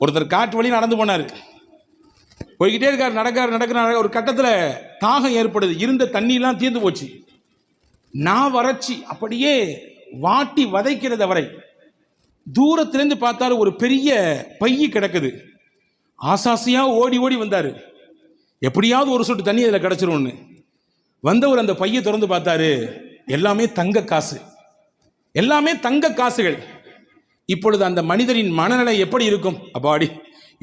ஒருத்தர் காட்டு வழி நடந்து போனார். போய்கிட்டே இருக்கார் நடக்கார் நடக்கிறார் ஒரு கட்டத்தில் தாகம் ஏற்படுது. இருந்த தண்ணியெல்லாம் தீர்ந்து போச்சு. நான் வறட்சி அப்படியே வாட்டி வதைக்கிறது வரை தூரத்திலேருந்து பார்த்தாரு ஒரு பெரிய பைய கிடக்குது. ஆசாசியாக ஓடி ஓடி வந்தார். எப்படியாவது ஒரு சொட்டு தண்ணி அதில் கிடச்சிரும்னு. வந்தவர் அந்த பையை திறந்து பார்த்தாரு. எல்லாமே தங்க காசு. எல்லாமே தங்க காசுகள். இப்பொழுது அந்த மனிதரின் மனநிலை எப்படி இருக்கும்? அப்பாடி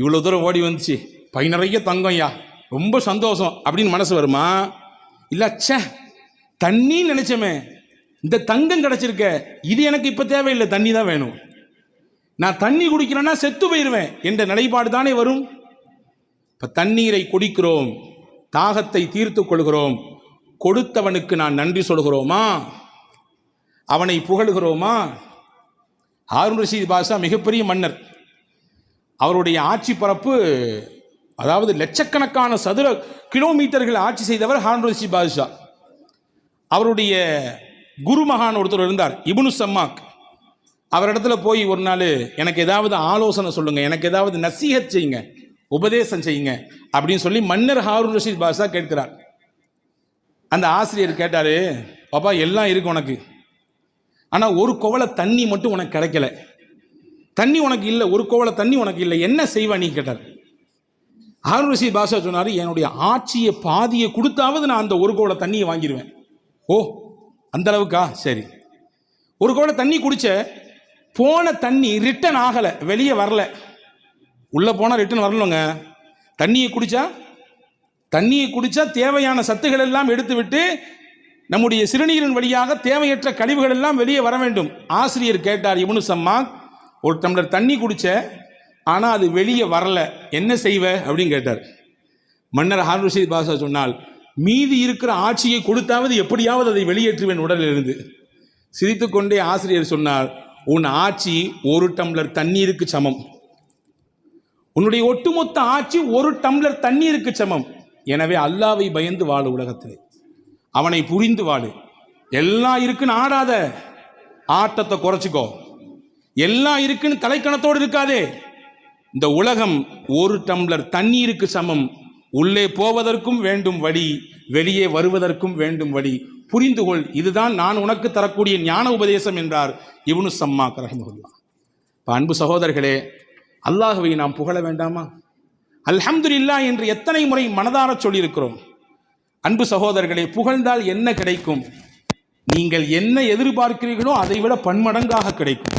இவ்வளோ தூரம் ஓடி வந்துச்சு. பை நிறைய தங்கம் ஐயா. ரொம்ப சந்தோஷம் அப்படின்னு மனசு வருமா? இல்லை சே தண்ணி நினச்சோமே. இந்த தங்கம் கிடச்சிருக்க. இது எனக்கு இப்போ தேவையில்லை. தண்ணி தான் வேணும். நான் தண்ணி குடிக்கிறேன்னா செத்து போயிடுவேன் என்ற நிலைப்பாடு தானே வரும். இப்போ தண்ணீரை குடிக்கிறோம். தாகத்தை தீர்த்து கொள்கிறோம். கொடுத்தவனுக்கு நான் நன்றி சொல்கிறோமா? அவனை புகழுகிறோமா? ஹாரூன் ரஷீத் பாஷா மிகப்பெரிய மன்னர். அவருடைய ஆட்சி பரப்பு அதாவது லட்சக்கணக்கான சதுர கிலோமீட்டர்கள் ஆட்சி செய்தவர் ஹாரூன் ரஷீத் பாஷா. அவருடைய குருமகான் ஒருத்தர் இருந்தார் இபுனு சம்மாக். அவரிடத்துல போய் ஒரு நாள் எனக்கு ஏதாவது ஆலோசனை சொல்லுங்கள் எனக்கு ஏதாவது நசீஹத் செய்யுங்க உபதேசம் செய்யுங்க அப்படின்னு சொல்லி மன்னர் ஹாரூன் ரஷீத் பாஷா கேட்கிறார். அந்த ஆசிரியர் கேட்டார் பாப்பா எல்லாம் இருக்கு உனக்கு. ஆனால் ஒரு கோவலை தண்ணி மட்டும் உனக்கு கிடைக்கல. தண்ணி உனக்கு இல்லை ஒரு கோவலை தண்ணி உனக்கு இல்லை என்ன செய்வா நீ கேட்டார். ஹாரூன் ரஷீத் பாஷா சொன்னார் என்னுடைய ஆட்சியை பாதியை கொடுத்தாவது நான் அந்த ஒரு கோவலை தண்ணியை வாங்கிடுவேன் ஓ அந்த அளவுக்கா? சரி. ஒரு கோவலை தண்ணி குடிச்ச போன தண்ணி ரிட்டன் ஆகலை வெளியே வரல. உள்ளே போனால் ரிட்டன் வரலங்க. தண்ணியை குடித்தா தண்ணியை குடித்தா தேவையான சத்துக்கள் எல்லாம் எடுத்து விட்டு நம்முடைய சிறுநீரின் வழியாக தேவையற்ற கழிவுகள் எல்லாம் வெளியே வர வேண்டும். ஆசிரியர் கேட்டார் இவனு சம்மா ஒரு டம்ளர் தண்ணி குடிச்ச ஆனால் அது வெளியே வரல. என்ன செய்வ? அப்படின்னு கேட்டார். மன்னர் ஹாரூன் பாஷா சொன்னால் மீதி இருக்கிற ஆட்சியை கொடுத்தாவது எப்படியாவது அதை வெளியேற்றுவேன் உடலில் இருந்து சிரித்துக்கொண்டே ஆசிரியர் சொன்னார் உன் ஆட்சி ஒரு டம்ளர் தண்ணீருக்கு சமம். உன்னுடைய ஒட்டுமொத்த ஆட்சி ஒரு டம்ளர் தண்ணீருக்கு சமம். எனவே அல்லாவை பயந்து வாழ உலகத்திலே. அவனை புரிந்து வாழு. எல்லாம் இருக்குன்னு ஆடாத. ஆட்டத்தை குறைச்சிக்கோ. எல்லாம் இருக்குன்னு தலைக்கணத்தோடு இருக்காதே இந்த உலகம் ஒரு டம்ளர் தண்ணீருக்கு சமம். உள்ளே போவதற்கும் வேண்டும் வழி வெளியே வருவதற்கும் வேண்டும் வழி. புரிந்து கொள் இதுதான் நான் உனக்கு தரக்கூடிய ஞான உபதேசம் என்றார் இவனு சம்மா ரஹமுல்லா இப்போ அன்பு சகோதரர்களே அல்லாஹுவை நாம் புகழ வேண்டாமா? அல்ஹம்துல்லா என்று எத்தனை முறை மனதார சொல்லியிருக்கிறோம். அன்பு சகோதரர்களே புகழ்ந்தால் என்ன கிடைக்கும்? நீங்கள் என்ன எதிர்பார்க்கிறீர்களோ அதை விட பன்மடங்காக கிடைக்கும்.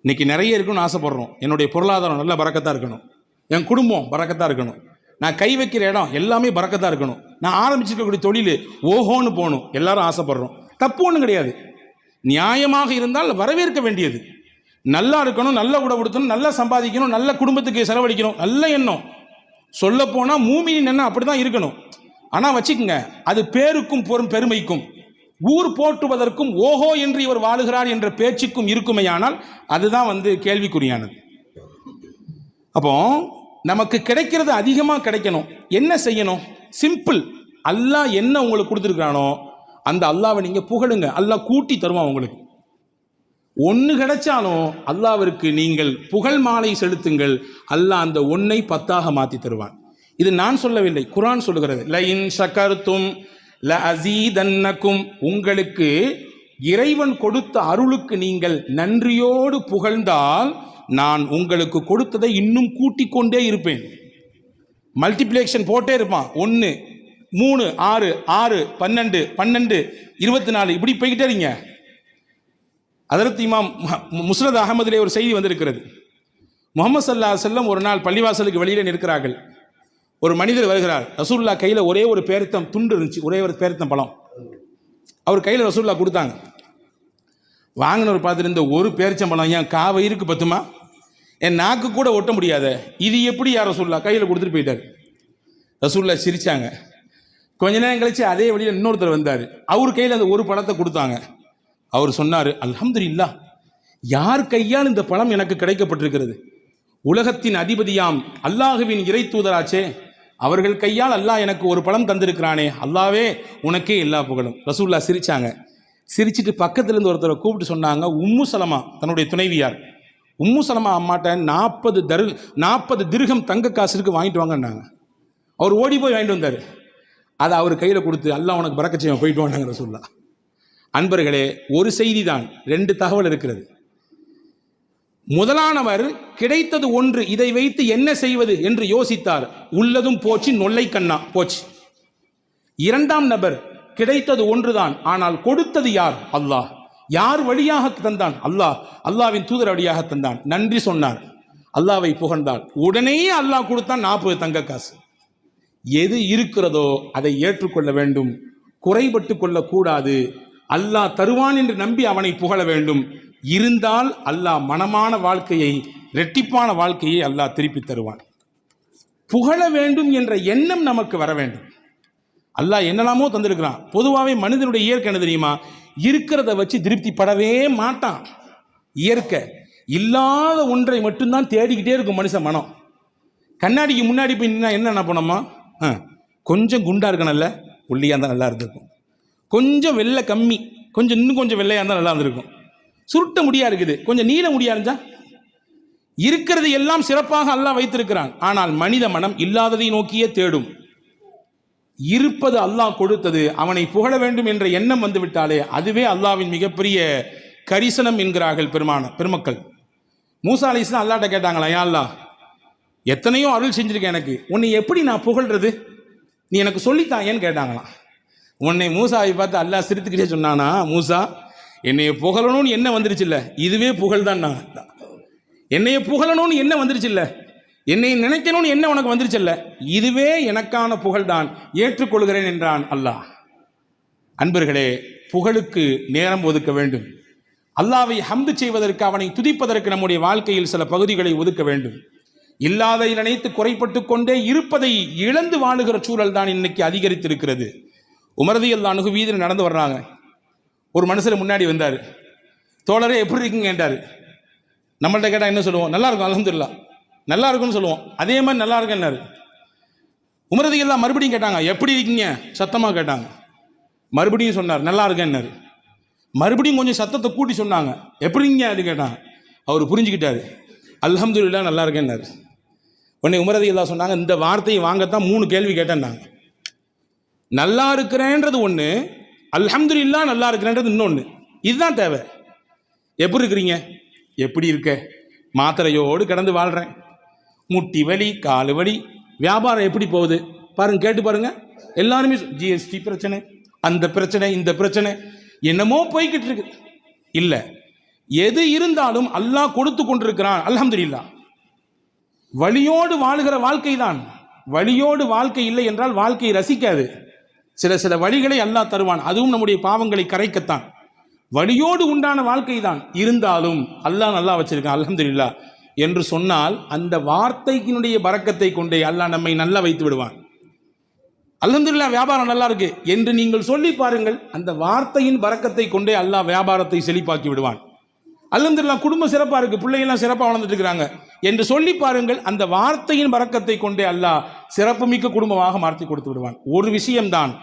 இன்னைக்கு நிறைய இருக்குன்னு ஆசைப்படுறோம். என்னுடைய பொருளாதாரம் நல்ல பறக்கத்தான் இருக்கணும். என் குடும்பம் பறக்கத்தான் இருக்கணும். நான் கை வைக்கிற இடம் எல்லாமே பறக்கத்தான் இருக்கணும். நான் ஆரம்பிச்சிருக்கக்கூடிய தொழில் ஓஹோன்னு போகணும். எல்லாரும் ஆசைப்படுறோம். தப்பு ஒன்றும் கிடையாது. நியாயமாக இருந்தால் வரவேற்க வேண்டியது. நல்லா இருக்கணும் நல்ல உடை கொடுத்தணும் நல்லா சம்பாதிக்கணும் நல்ல குடும்பத்துக்கு செலவழிக்கணும் நல்ல எண்ணம். சொல்ல போனால் மூமியின் எண்ணம் அப்படி தான் இருக்கணும். ஆனால் வச்சுக்கோங்க அது பேருக்கும் பொறும் பெருமைக்கும். ஊர் போற்றுவதற்கும் ஓஹோ என்று இவர் வாழுகிறார் என்ற பேச்சுக்கும் இருக்குமையானால் அதுதான் வந்து கேள்விக்குறியானது. அப்போ நமக்கு கிடைக்கிறது அதிகமாக கிடைக்கணும். என்ன செய்யணும்? சிம்பிள் அல்லாஹ் என்ன உங்களுக்கு கொடுத்துருக்கானோ அந்த அல்லாவை நீங்கள் புகழுங்க. அல்லாஹ் கூட்டி தருவான் உங்களுக்கு. ஒன்று கிடைச்சாலும் அல்லாவிற்கு நீங்கள் புகழ் மாலை செலுத்துங்கள். அல்லாஹ் அந்த ஒன்னை பத்தாக மாற்றி தருவான். இது நான் சொல்லவில்லை குரான் சொல்லுகிறது ல இன் ஷக்கர்த்தும் ல அசீதன்னக்கும் உங்களுக்கு இறைவன் கொடுத்த அருளுக்கு நீங்கள் நன்றியோடு புகழ்ந்தால் நான் உங்களுக்கு கொடுத்ததை இன்னும் கூட்டிக் கொண்டே இருப்பேன். மல்டிப்ளிகேஷன் போட்டே இருப்பான். ஒன்று மூணு ஆறு ஆறு பன்னெண்டு பன்னெண்டு இருபத்தி நாலு இப்படி போய்கிட்டே இருங்க. அதற்கு இமாம் முஸ்ரத் முஸ்னத் அகமதிலே ஒரு செய்தி வந்திருக்கிறது. முகமது சல்லா செல்லம் ஒரு நாள் பள்ளிவாசலுக்கு வெளியில் நிற்கிறார்கள். ஒரு மனிதர் வருகிறார். ரசூல்லா கையில் ஒரே ஒரு பேரித்தம் துண்டு இருந்துச்சு. ஒரே ஒரு பேரித்தம் பழம். அவர் கையில் ரசூல்லா கொடுத்தாங்க. வாங்கினவர் பார்த்துட்டு இந்த ஒரு பேரிச்சம்பழம் ஏன் காவயிருக்கு பத்துமா? என் நாக்கு கூட ஒட்ட முடியாத. இது எப்படி யார் ரசூல்லா கையில் கொடுத்துட்டு போயிட்டார்? ரசூல்லா சிரிச்சாங்க. கொஞ்ச நேரம் கழிச்சு அதே வழியில் இன்னொருத்தர் வந்தார். அவர் கையில் அந்த ஒரு பழத்தை கொடுத்தாங்க. அவர் சொன்னார் அல்ஹம்துலில்லாஹ் யார் கையால் இந்த பழம் எனக்கு கிடைக்கப்பட்டிருக்கிறது? உலகத்தின் அதிபதியாம் அல்லாஹுவின் இறை தூதராச்சே அவர்கள் கையால் அல்லாஹ் எனக்கு ஒரு பழம் தந்திருக்கிறானே அல்லாவே உனக்கே எல்லா புகழும். ரசூல்லா சிரித்தாங்க சிரிச்சிட்டு பக்கத்துலேருந்து ஒருத்தரை கூப்பிட்டு சொன்னாங்க உம்மு சலமா தன்னுடைய துணைவியார். உம்மு சலமா அம்மாட்ட நாற்பது தரு நாற்பது திருகம் தங்க காசுக்கு வாங்கிட்டு வாங்கன்னாங்க. அவர் ஓடி போய் வாங்கிட்டு வந்தார். அதை அவர் கையில் கொடுத்து அல்லாஹ் உனக்கு பறக்க போயிட்டு வாங்க ரசூல்லா அன்பர்களே ஒரு செய்தி தான் ரெண்டு தகவல் இருக்கிறது. முதலானவர் கிடைத்தது ஒன்று இதை வைத்து என்ன செய்வது என்று யோசித்தார். உள்ளதும் போச்சு நொல்லை கண்ணா போச்சு. இரண்டாம் நபர் கிடைத்தது ஒன்றுதான் ஆனால் கொடுத்தது யார்? அல்லாஹ். யார் வழியாக தந்தான்? அல்லாஹ். அல்லாவின் தூதர் வழியாக தந்தான். நன்றி சொன்னார். அல்லாவை புகழ்ந்தார். உடனே அல்லாஹ் கொடுத்தான் நாற்பது தங்க காசு. எது இருக்கிறதோ அதை ஏற்றுக்கொள்ள வேண்டும். குறைபட்டு கொள்ளக்கூடாது. அல்லாஹ் தருவான் என்று நம்பி அவனை புகழ வேண்டும். இருந்தால் அல்லாஹ் மனமான வாழ்க்கையை ரெட்டிப்பான வாழ்க்கையை அல்லாஹ் திருப்பி தருவான். புகழ வேண்டும் என்ற எண்ணம் நமக்கு வர வேண்டும். அல்லாஹ் என்னெல்லாமோ தந்திருக்கிறான். பொதுவாகவே மனிதனுடைய இயற்கை என்ன தெரியுமா? இருக்கிறத வச்சு திருப்திப்படவே மாட்டான். இயற்கை இல்லாத ஒன்றை மட்டும்தான் தேடிக்கிட்டே இருக்கும் மனுஷன் மனம். கண்ணாடிக்கு முன்னாடி போய் நின்னா என்ன என்ன பண்ணோமா ஆ கொஞ்சம் குண்டா இருக்கணும்ல ஒல்லியாக இருந்தால் நல்லா இருந்திருக்கும். கொஞ்சம் வெள்ளை கம்மி கொஞ்சம் இன்னும் கொஞ்சம் வெள்ளையாக இருந்தால் நல்லா இருந்திருக்கும். சுருட்ட முடியா இருக்குது. கொஞ்சம் நீள முடியா இருந்தா? இருக்கிறது எல்லாம் சிறப்பாக அல்லாஹ் வைத்திருக்கிறான். ஆனால் மனித மனம் இல்லாததை நோக்கியே தேடும். இருப்பது அல்லாஹ் கொடுத்தது. அவனை புகழ வேண்டும் என்ற எண்ணம் வந்துவிட்டாலே அதுவே அல்லாவின் மிகப்பெரிய கரிசனம் என்கிறார்கள் பெருமான பெருமக்கள். மூசா அலி இஸ்லாம் அல்லாட்ட கேட்டாங்களா ஏன் அல்லாஹ் எத்தனையோ அருள் செஞ்சிருக்கேன் எனக்கு. உன்னை எப்படி நான் புகழ்றது? நீ எனக்கு சொல்லித்தாயேன்னு கேட்டாங்களாம். உன்னை மூசாவை பார்த்து அல்லாஹ் சிரித்துக்கிட்டே சொன்னானா மூசா என்னைய புகழணும்னு என்ன வந்துருச்சுல்ல? இதுவே புகழ் தான் நான் என்னைய புகழணும்னு என்ன வந்துருச்சுல்ல? என்னை நினைக்கணும்னு என்ன உனக்கு வந்துருச்சுல்ல? இதுவே எனக்கான புகழ்தான். ஏற்றுக்கொள்கிறேன் என்றான் அல்லாஹ். அன்பர்களே புகழுக்கு நேரம் ஒதுக்க வேண்டும். அல்லாவை ஹம்து செய்வதற்கு அவனை துதிப்பதற்கு நம்முடைய வாழ்க்கையில் சில பகுதிகளை ஒதுக்க வேண்டும். இல்லாதை நினைத்து குறைப்பட்டு கொண்டே இருப்பதை இழந்து வாழுகிற சூழல் தான் இன்னைக்கு அதிகரித்திருக்கிறது. உமரதியல் தான் அணுகு வீதியில் நடந்து வர்றாங்க. ஒரு மனுஷர் முன்னாடி வந்தார். தோழரே எப்படி இருக்கீங்க? கேட்டார் நம்மள்ட்ட கேட்டால் என்ன சொல்லுவோம்? நல்லா இருக்கும் அலமதுல்லா நல்லா இருக்கும்னு சொல்லுவோம். அதே மாதிரி நல்லா இருக்குன்னாரு உமரதிகள்லாம் மறுபடியும் கேட்டாங்க எப்படி இருக்கீங்க? சத்தமாக கேட்டாங்க. மறுபடியும் சொன்னார் நல்லா இருக்கேன்னாரு மறுபடியும் கொஞ்சம் சத்தத்தை கூட்டி சொன்னாங்க. எப்படிங்க அது கேட்டாங்க. அவர் புரிஞ்சுக்கிட்டாரு. அல்ஹம்துலில்லா நல்லா இருக்கேன்னாரு உடனே உமரதி எல்லாம் சொன்னாங்க இந்த வார்த்தையை வாங்கத்தான் மூணு கேள்வி கேட்டேன்னாங்க நல்லா இருக்கிறேன்றது ஒன்று அல்ஹம்துலில்லா நல்லா இருக்கிறேன்றது இன்னொன்று இதுதான் தேவை. எப்படி இருக்கிறீங்க? எப்படி இருக்க? மாத்திரையோடு கடந்து வாழ்கிறேன் முட்டி வலி காலு வலி வியாபாரம் எப்படி போகுது? பாருங்க கேட்டு பாருங்க. எல்லாருமே ஜிஎஸ்டி பிரச்சனை அந்த பிரச்சனை இந்த பிரச்சனை என்னமோ போய்கிட்டு இருக்கு. இல்லை எது இருந்தாலும் அல்லாஹ் கொடுத்து கொண்டிருக்கிறான் அல்ஹம்துலில்லா. வழியோடு வாழுகிற வாழ்க்கை தான் வழியோடு வாழ்க்கை இல்லை என்றால் வாழ்க்கையை ரசிக்காது. சில சில வழிகளை அல்லாஹ் தருவான். அதுவும் நம்முடைய பாவங்களை கரைக்கத்தான். வழியோடு உண்டான வாழ்க்கை தான் இருந்தாலும் அல்லாஹ் நல்லா வச்சிருக்கான் அலமதுல்லா என்று சொன்னால் அந்த வார்த்தைக்கினுடைய பறக்கத்தை கொண்டே அல்லாஹ் நம்மை நல்லா வைத்து விடுவான். அல்ஹம்துலில்லா வியாபாரம் நல்லா இருக்கு. என்று நீங்கள் சொல்லி பாருங்கள் அந்த வார்த்தையின் பறக்கத்தை கொண்டே அல்லாஹ் வியாபாரத்தை செழிப்பாக்கி விடுவான். அல்ஹம்துலில்லா குடும்பம் சிறப்பாக இருக்கு பிள்ளைகள்லாம் சிறப்பாக வளர்ந்துட்டு இருக்கிறாங்க. என்று சொல்லி பாருங்கள் அந்த வார்த்தையின் பறக்கத்தை கொண்டே அல்லாஹ் சிறப்புமிக்க குடும்பமாக மாற்றி கொடுத்து விடுவான். ஒரு விஷயம்தான்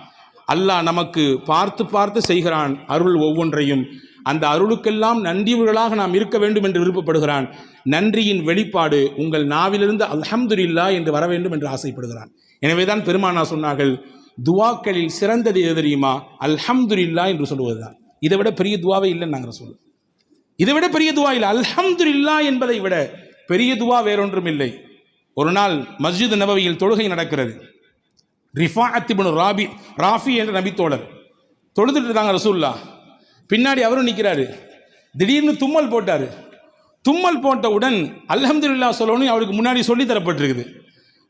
அல்லாஹ் நமக்கு பார்த்து பார்த்து செய்கிறான் அருள் ஒவ்வொன்றையும். அந்த அருளுக்கெல்லாம் நன்றியவர்களாக நாம் இருக்க வேண்டும் என்று விருப்பப்படுகிறான். நன்றியின் வெளிப்பாடு உங்கள் நாவிலிருந்து அல்ஹம்துலில்லா என்று வர வேண்டும் என்று ஆசைப்படுகிறான். எனவேதான் பெருமானா சொன்னார்கள் துவாக்களில் சிறந்தது எது தெரியுமா? அல்ஹம்துல்லா என்று சொல்லுவதுதான். இதை விட பெரிய துவாவே இல்லைன்னு நாங்கள் சொல்லுவோம் இதை விட பெரிய துவா இல்லை. அல்ஹம்துலில்லா என்பதை விட பெரிய துவா வேறொன்றும் இல்லை ஒரு நாள் மஸ்ஜித் நபவியில் தொழுகை நடக்கிறது. ரிஃபா அத்திபனு ராபி ராஃபி என்ற நபித்தோழர் தொழுதுட்டு இருக்காங்க ரசூல்லா பின்னாடி அவரும் நிற்கிறாரு திடீர்னு தும்மல் போட்டார். தும்மல் போட்டவுடன் அல்ஹம்துலில்லா சொல்லணும் அவருக்கு முன்னாடி சொல்லி தரப்பட்டிருக்குது.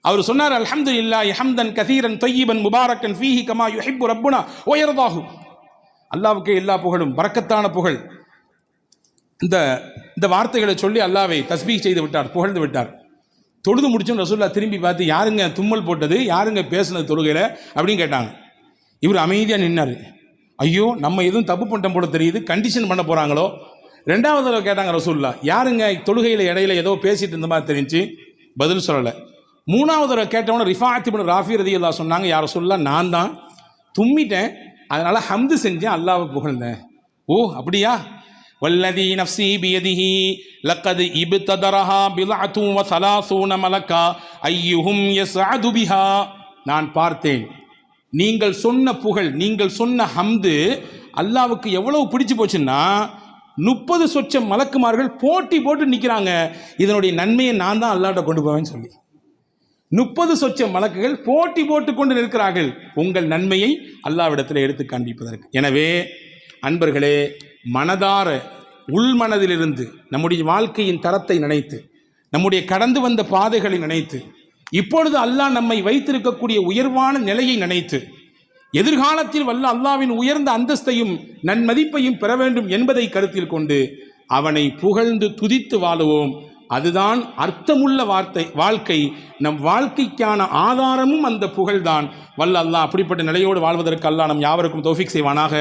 அவர் சொன்னார் அல்ஹம்துலில்லா ஹம்தன் கதீரன் தொய்யிபன் முபாரக்கன் ஃபீஹி கமா யுஹிப்பு ரப்புனா உயர்தாகும் அல்லாவுக்கே எல்லா புகழும் பறக்கத்தான புகழ். இந்த இந்த வார்த்தைகளை சொல்லி அல்லாவை தஸ்பீக் செய்து விட்டார் புகழ்ந்து விட்டார். தொழுது முடிச்சோன்னு ரசூல்லா திரும்பி பார்த்து யாருங்க தும்மல் போட்டது? யாருங்க பேசுனது தொழுகையில்? அப்படின்னு கேட்டாங்க. இவர் அமைதியாக நின்னார். ஐயோ நம்ம எதுவும் தப்பு பண்ணிட்டோம் போல தெரியுது. கண்டிஷன் பண்ண போகிறாங்களோ ரெண்டாவது தடவை கேட்டாங்க ரசூல்லா யாருங்க தொழுகையில் இடையில ஏதோ பேசிட்டு இருந்த மாதிரி தெரிஞ்சு? பதில் சொல்லலை. மூணாவது தடவை கேட்டவொன்னே ரிஃபாத்தி பண்ண ராஃபி ரதி அல்லா சொன்னாங்க யார சொல்லா நான் தான் தும்மிட்டேன். அதனால் ஹம்து செஞ்சேன் அல்லாவை புகழ்ந்தேன். ஓ அப்படியா? والذي نفسي بيده لقد ابتدرها بضعة وثلاثون ملكا أيهم يسعد بها நான் பார்த்தேன் நீங்கள் சொன்ன புகழ் நீங்கள் சொன்ன ஹம்து அல்லாவுக்கு எவ்வளவு பிடிச்சு போச்சுன்னா முப்பது சொச்சம் மலக்குமார்கள் போட்டி போட்டு நிற்கிறாங்க இதனுடைய நன்மையை நான் தான் அல்லாட்ட கொண்டு போவேன்னு சொல்லி முப்பது சொச்சம் மலக்குகள் போட்டி போட்டு கொண்டு நிற்கிறார்கள் உங்கள் நன்மையை அல்லாவிடத்தில் எடுத்து காண்பிப்பதற்கு எனவே அன்பர்களே மனதார உள்மனதிலிருந்து நம்முடைய வாழ்க்கையின் தரத்தை நினைத்து நம்முடைய கடந்து வந்த பாதைகளை நினைத்து இப்பொழுது அல்லாஹ் நம்மை வைத்திருக்கக்கூடிய உயர்வான நிலையை நினைத்து எதிர்காலத்தில் வல்ல அல்லாவின் உயர்ந்த அந்தஸ்தையும் நன்மதிப்பையும் பெற வேண்டும் என்பதை கருத்தில் கொண்டு அவனை புகழ்ந்து துதித்து வாழுவோம். அதுதான் அர்த்தமுள்ள வார்த்தை வாழ்க்கை. நம் வாழ்க்கைக்கான ஆதாரமும் அந்த புகழ்தான். வல்ல அல்லாஹ் அப்படிப்பட்ட நிலையோடு வாழ்வதற்கு அல்லாஹ் நம் யாவருக்கும் தோஃபிக் செய்வானாக.